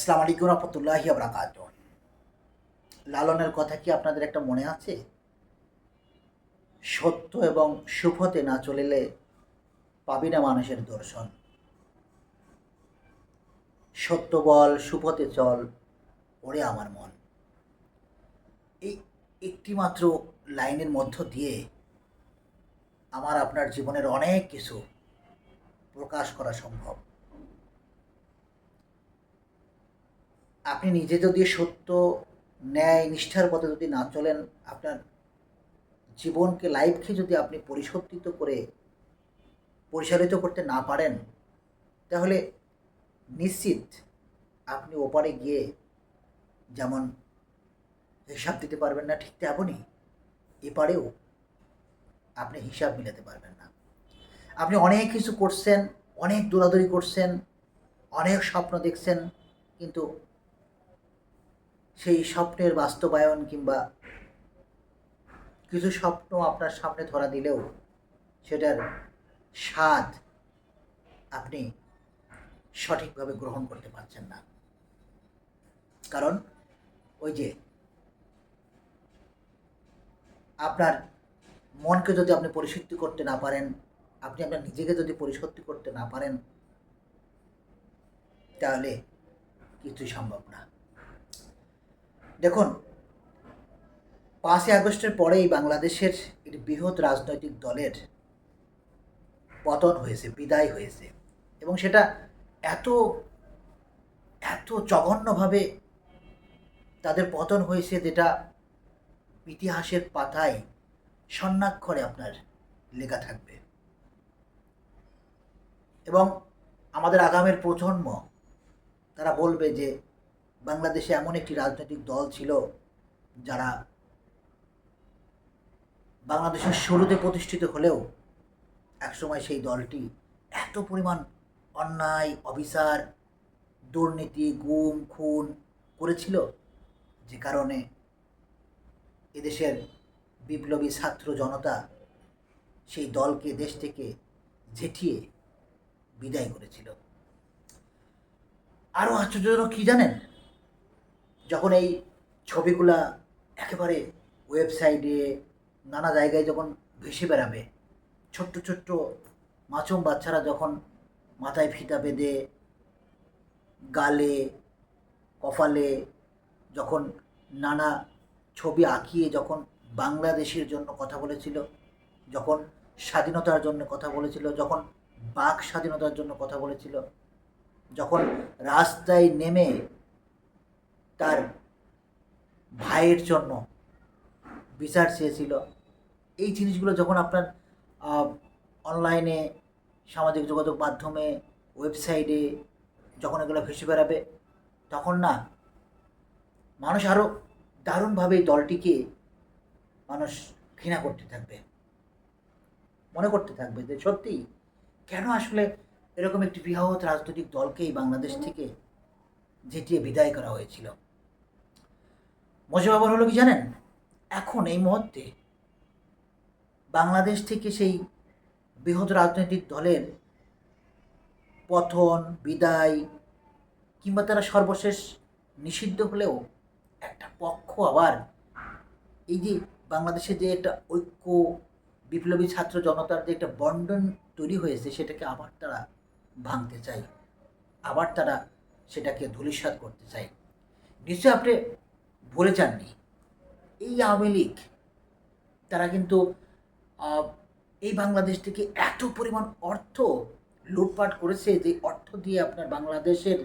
আসসালামু আলাইকুম রহমতুল্লাহি আবরাকাত লালনের কথা কি আপনাদের একটা মনে আছে? সত্য এবং সুফতে না চলিলে পাবি না মানুষের দর্শন। সত্য বল সুফতে চল, ওরে আমার মন। এই একটিমাত্র লাইনের মধ্য দিয়ে আমার আপনার জীবনের অনেক কিছু প্রকাশ করা সম্ভব। আপনি নিজে যদি সত্য, ন্যায়, নিষ্ঠার পথে যদি না চলেন, আপনার জীবনকে লাইফকে যদি আপনি পরিশোধিত করে, পরিচালিত করতে না পারেন, তাহলে নিশ্চিত আপনি ওপারে গিয়ে যেমন হিসাব দিতে পারবেন না ঠিক তেমনই এপারেও আপনি হিসাব মিলাতে পারবেন না। আপনি অনেক কিছু করছেন, অনেক দৌড়াদৌড়ি করছেন, অনেক স্বপ্ন দেখছেন, কিন্তু সেই স্বপ্নের বাস্তবায়ন কিংবা কিছু স্বপ্ন আপনার সামনে ধরা দিলেও সেটার স্বাদ আপনি সঠিকভাবে গ্রহণ করতে পারছেন না। কারণ ওই যে আপনার মনকে যদি আপনি পরিশুদ্ধি করতে না পারেন, আপনি আপনার নিজেকে যদি পরিশুদ্ধি করতে না পারেন, তাহলে কিছুই সম্ভব না। দেখুন, পাঁচই আগস্টের পরেই বাংলাদেশের একটি বৃহৎ রাজনৈতিক দলের পতন হয়েছে, বিদায় হয়েছে এবং সেটা এত এত জঘন্যভাবে তাদের পতন হয়েছে যেটা ইতিহাসের পাতায় স্বর্ণাক্ষরে আপনার লেখা থাকবে। এবং আমাদের আগামের প্রজন্ম তারা বলবে যে বাংলাদেশে এমন একটি রাজনৈতিক দল ছিল যারা বাংলাদেশের শুরুতে প্রতিষ্ঠিত হলেও একসময় সেই দলটি এত পরিমাণ অন্যায়, অবিচার, দুর্নীতি, গুম, খুন করেছিল যে কারণে এদেশের বিপ্লবী ছাত্র জনতা সেই দলকে দেশ থেকে ঝেঁটিয়ে বিদায় করেছিল। আরও আশ্চর্যজনক কী জানেন? যখন এই ছবিগুলা একেবারে ওয়েবসাইটে নানা জায়গায় যখন ভেসে বেড়াবে, ছোট্ট ছোট্ট মাছুম বাচ্চারা যখন মাথায় ফিতা বেঁধে গালে, কপালে যখন নানা ছবি আঁকিয়ে যখন বাংলাদেশের জন্য কথা বলেছিল, যখন স্বাধীনতার জন্য কথা বলেছিল, যখন বাক স্বাধীনতার জন্য কথা বলেছিল, যখন রাস্তায় নেমে তার ভাইয়ের জন্য বিচার চেয়েছিল। এই জিনিসগুলো যখন আপনার অনলাইনে সামাজিক যোগাযোগ মাধ্যমে ওয়েবসাইটে যখন এগুলো ভেসে বেড়াবে, তখন না মানুষ আরও দারুণভাবে এই দলটিকে মানুষ ঘৃণা করতে থাকবে। মনে করতে থাকবে যে সত্যি কেন আসলে এরকম একটি বৃহৎ রাজনৈতিক দলকেই বাংলাদেশ থেকে ঝেঁটিয়ে বিদায় করা হয়েছিল? মজা ব্যাপার হলো কি জানেন? এখন এই মুহূর্তে বাংলাদেশ থেকে সেই বৃহৎ রাজনৈতিক দলের পথন বিদায় কিংবা তারা সর্বশেষ নিষিদ্ধ হলেও একটা পক্ষ আবার এই যে বাংলাদেশে যে একটা ঐক্য, বিপ্লবী ছাত্র জনতার যে একটা বন্টন তৈরি হয়েছে, সেটাকে আবার তারা ভাঙতে চায়, আবার তারা সেটাকে ধূলিসাৎ করতে চায়। নিশ্চয়ই আপনি ভুলে যাননি। এই আওয়ামী লীগ, তারা কিন্তু এই বাংলাদেশ থেকে এত পরিমাণ অর্থ লুটপাট করেছে যে অর্থ দিয়ে আপনার বাংলাদেশের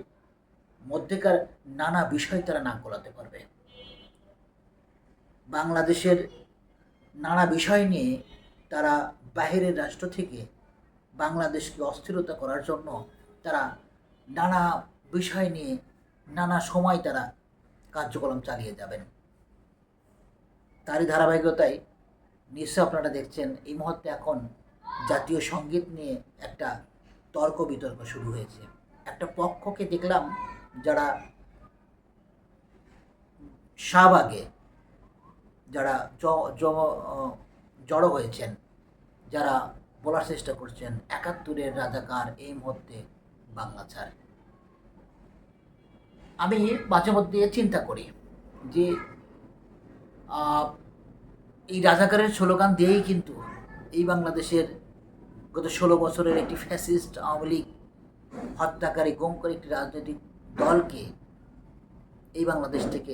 মধ্যেকার নানা বিষয় তারা না গোলাতে পারবে। বাংলাদেশের নানা বিষয় নিয়ে তারা বাহিরের রাষ্ট্র থেকে বাংলাদেশকে অস্থিরতা করার জন্য তারা নানা বিষয় নিয়ে নানা সময় তারা কার্যক্রম চালিয়ে যাবেন। তারই ধারাবাহিকতায় নিশ্চয় আপনারা দেখছেন, এই মুহূর্তে এখন জাতীয় সংগীত নিয়ে একটা তর্ক বিতর্ক শুরু হয়েছে। একটা পক্ষকে দেখলাম যারা শাহবাগে যারা জড়ো হয়েছেন, যারা বলার চেষ্টা করছেন, একাত্তরের রাজাকার এই মুহূর্তে বাংলা ছাড়। আমি মাঝে মধ্যে চিন্তা করি যে এই রাজাকারের স্লোগান দিয়েই কিন্তু এই বাংলাদেশের গত ষোলো বছরের একটি ফ্যাসিস্ট আওয়ামী লীগ হত্যাকারী গমকারী একটি রাজনৈতিক দলকে এই বাংলাদেশ থেকে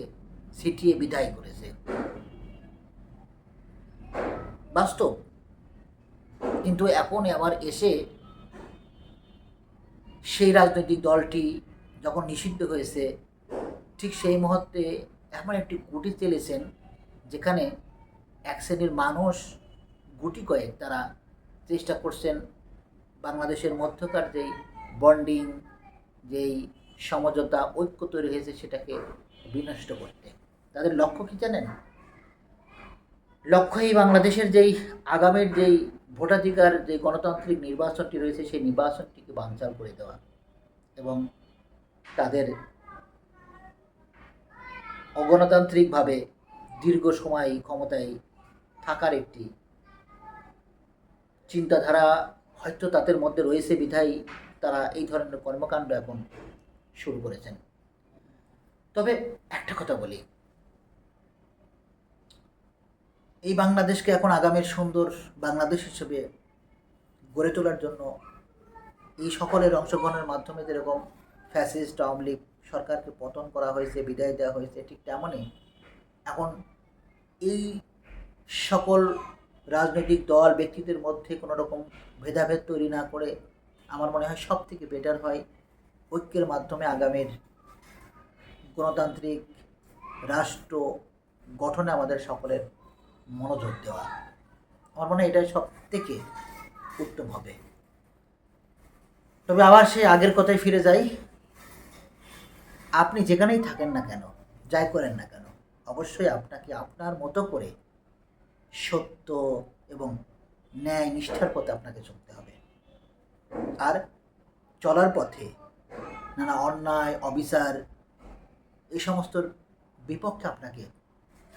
ছিটিয়ে বিদায় করেছে। বাস্তব। কিন্তু এখন আবার এসে সেই রাজনৈতিক দলটি যখন নিষিদ্ধ হয়েছে, ঠিক সেই মুহূর্তে এমন একটি গুটি চেলেছেন যেখানে এক শ্রেণির মানুষ গুটি কয়েক তারা চেষ্টা করছেন বাংলাদেশের মধ্যকার যেই বন্ডিং, যেই সমঝোতা, ঐক্য তৈরি হয়েছে সেটাকে বিনষ্ট করতে। তাদের লক্ষ্য কি জানেন? লক্ষ্য এই বাংলাদেশের যেই আগামীর যেই ভোটাধিকার যে গণতান্ত্রিক নির্বাচনটি রয়েছে, সেই নির্বাচনটিকে বানচাল করে দেওয়া। এবং তাদের অগণতান্ত্রিকভাবে দীর্ঘ সময় ক্ষমতায় থাকার একটি চিন্তাধারা হয়তো তাদের মধ্যে রয়েছে বিধায় তারা এই ধরনের কর্মকাণ্ড এখন শুরু করেছেন। তবে একটা কথা বলি। এই বাংলাদেশকে এখন আগামীর সুন্দর বাংলাদেশ হিসেবে গড়ে তোলার জন্য এই সকলের অংশগ্রহণের মাধ্যমে যেরকম ফ্যাসিস্ট আওয়ামী লীগ সরকারকে পতন করা হয়েছে, বিদায় দেওয়া হয়েছে, ঠিক তেমনই এখন এই সকল রাজনৈতিক দল, ব্যক্তিদের মধ্যে কোনো রকম ভেদাভেদ তৈরি না করে আমার মনে হয় সব থেকে বেটার হয় ঐক্যের মাধ্যমে আগামীর গণতান্ত্রিক রাষ্ট্র গঠনে আমাদের সকলের মনোযোগ দেওয়া। আমার মনে হয় এটাই সব থেকে উত্তম হবে। তবে আবার সেই আগের কথায় ফিরে যাই। আপনি যেখানেই থাকেন না কেন, যাই করেন না কেন, অবশ্যই আপনাকে আপনার মতো করে সত্য এবং ন্যায় নিষ্ঠার পথে আপনাকে চলতে হবে। আর চলার পথে নানা অন্যায়, অবিচার এই সমস্ত বিপক্ষে আপনাকে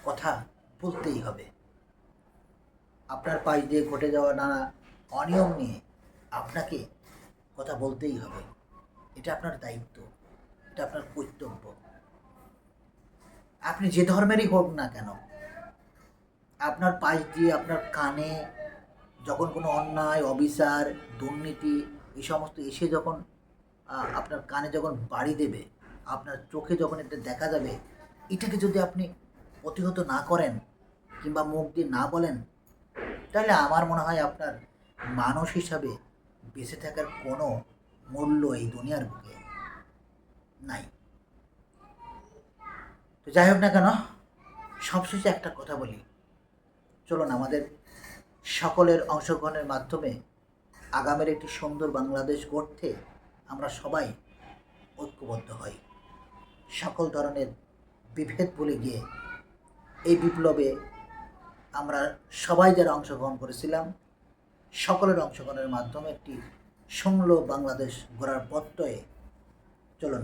কথা বলতেই হবে। আপনার পাশ দিয়ে ঘটে যাওয়া নানা অনিয়ম নিয়ে আপনাকে কথা বলতেই হবে। এটা আপনার দায়িত্ব। এটা আপনার কর্তব্য। আপনি যে ধর্মেরই হোক না কেন, আপনার পাশ দিয়ে আপনার কানে যখন কোনো অন্যায়, অবিচার, দুর্নীতি, এই সমস্ত এসে যখন আপনার কানে যখন বাড়ি দেবে, আপনার চোখে যখন এটা দেখা যাবে, এটাকে যদি আপনি প্রতিহত না করেন কিংবা মুখ দিয়ে না বলেন, তাহলে আমার মনে হয় আপনার মানুষ হিসাবে বেঁচে থাকার কোনো মূল্য এই দুনিয়ার বুকে। নাই। তো যাই হোক না কেন, সবশেষে একটা কথা বলি। চলুন, আমাদের সকলের অংশগ্রহণের মাধ্যমে আগামের একটি সুন্দর বাংলাদেশ গড়তে আমরা সবাই ঐক্যবদ্ধ হই। সকল ধরনের বিভেদ ভুলে গিয়ে এই বিপ্লবে আমরা সবাই যারা অংশগ্রহণ করেছিলাম, সকলের অংশগ্রহণের মাধ্যমে একটি সুন্দর বাংলাদেশ গড়ার পত্তয়ে চলুন